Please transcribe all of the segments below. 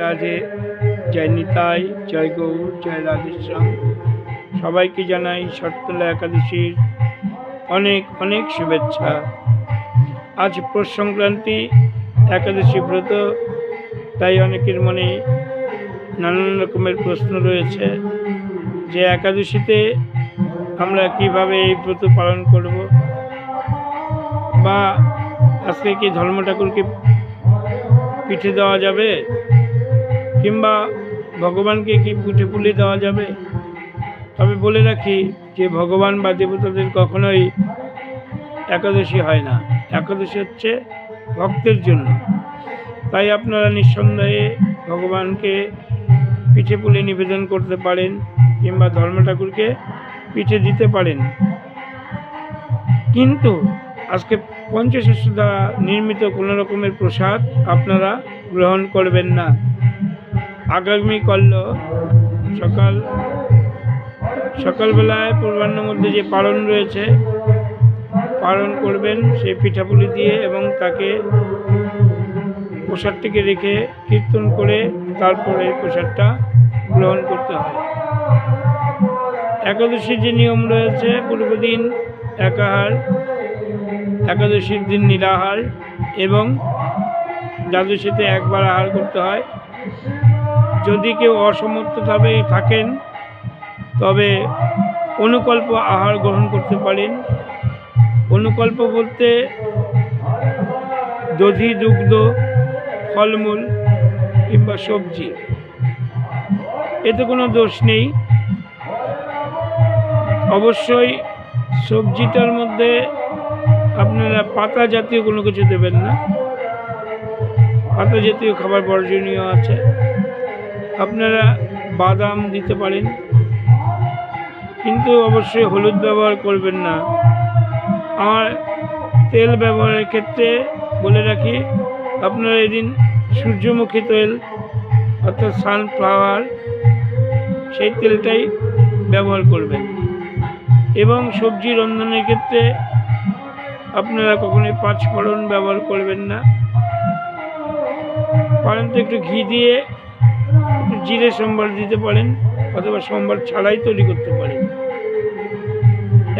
রাধে জয় নিতাই, জয় গৌর, জয় রাধেশ্যাম। সবাইকে জানাই শরৎতলা একাদশীর অনেক অনেক শুভেচ্ছা। আজ পৌষ সংক্রান্তি, একাদশী ব্রত, তাই অনেকের মনে নানান রকমের প্রশ্ন রয়েছে যে একাদশীতে আমরা কীভাবে এই ব্রত পালন করব বা আজকে কি ধর্ম ঠাকুরকে পিঠে দেওয়া যাবে? কিংবা ভগবানকে কি পিঠে পুলি দেওয়া যাবে? তবে বলে রাখি যে ভগবান বা দেবতাদের কখনোই একাদশী হয় না। একাদশী হচ্ছে ভক্তের জন্য। তাই আপনারা নিঃসন্দেহে ভগবানকে পিঠে পুলি নিবেদন করতে পারেন কিংবা ধর্ম ঠাকুরকে পিঠে দিতে পারেন। কিন্তু আজকে পঞ্চশস্য দ্বারা নির্মিত কোনো রকমের প্রসাদ আপনারা গ্রহণ করবেন না। আগামী কল্ল সকাল সকালবেলায় পূর্বাহ্নের মধ্যে যে পালন রয়েছে, পালন করবেন সেই পিঠাপুলি দিয়ে এবং তাকে প্রসাদটিকে রেখে কীর্তন করে তারপরে প্রসাদটা গ্রহণ করতে হয়। একাদশীর যে নিয়ম রয়েছে পূর্বদিন একাহার, একাদশীর দিন নিরাহার এবং দ্বাদশীতে একবার আহার করতে হয়। যদি কেউ অসমর্থভাবে থাকেন, তবে অনুকল্প আহার গ্রহণ করতে পারেন। অনুকল্প বলতে দধি, দুগ্ধ, ফলমূল কিংবা সবজি। এতে কোনো দোষ নেই। অবশ্যই সবজিটার মধ্যে আপনারা পাতা জাতীয় কোনো কিছু দেবেন না। পাতা জাতীয় খাবার বর্জনীয় আছে। আপনারা বাদাম দিতে পারেন। কিন্তু অবশ্যই হলুদ ব্যবহার করবেন না। আমার তেল ব্যবহারের ক্ষেত্রে বলে রাখি, আপনারা এদিন সূর্যমুখী তেল অর্থাৎ সানফ্লাওয়ার সেই তেলটাই ব্যবহার করবেন। এবং সবজি রন্ধনের ক্ষেত্রে আপনারা কখনোই পাঁচ ফোড়ন ব্যবহার করবেন না। পারেন তো একটু ঘি দিয়ে জিরে সম্বার দিতে পারেন অথবা সম্বার ছাড়াই তৈরি করতে পারেন।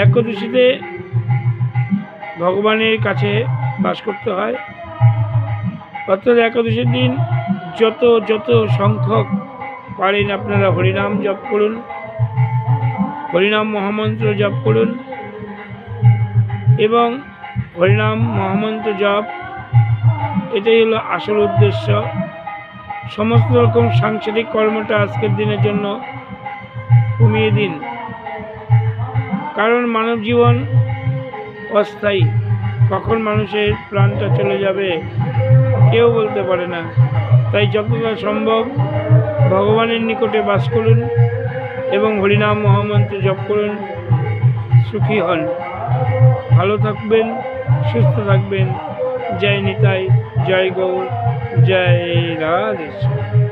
একদশীতে ভগবানের কাছে বাস করতে হয়। অর্থাৎ একাদশীর দিন যত যত সংখ্যক পারেন আপনারা হরিনাম জপ করুন, হরিনাম মহামন্ত্র জপ করুন এবং হরিনাম মহামন্ত্র জপ, এটাই হলো আসল উদ্দেশ্য। সমস্ত রকম সাংসারিক কর্মটা আজকের দিনের জন্য কমিয়ে দিন। কারণ মানব জীবন অস্থায়ী। কখন মানুষের প্রাণটা চলে যাবে কেউ বলতে পারে না। তাই যতটা সম্ভব ভগবানের নিকটে বাস করুন এবং হরিনাম মহামন্ত্র জপ করুন। সুখী হন। ভালো থাকবেন, সুস্থ থাকবেন। জয় নিতাই, জয় গৌর। জয় রাধেশ্বর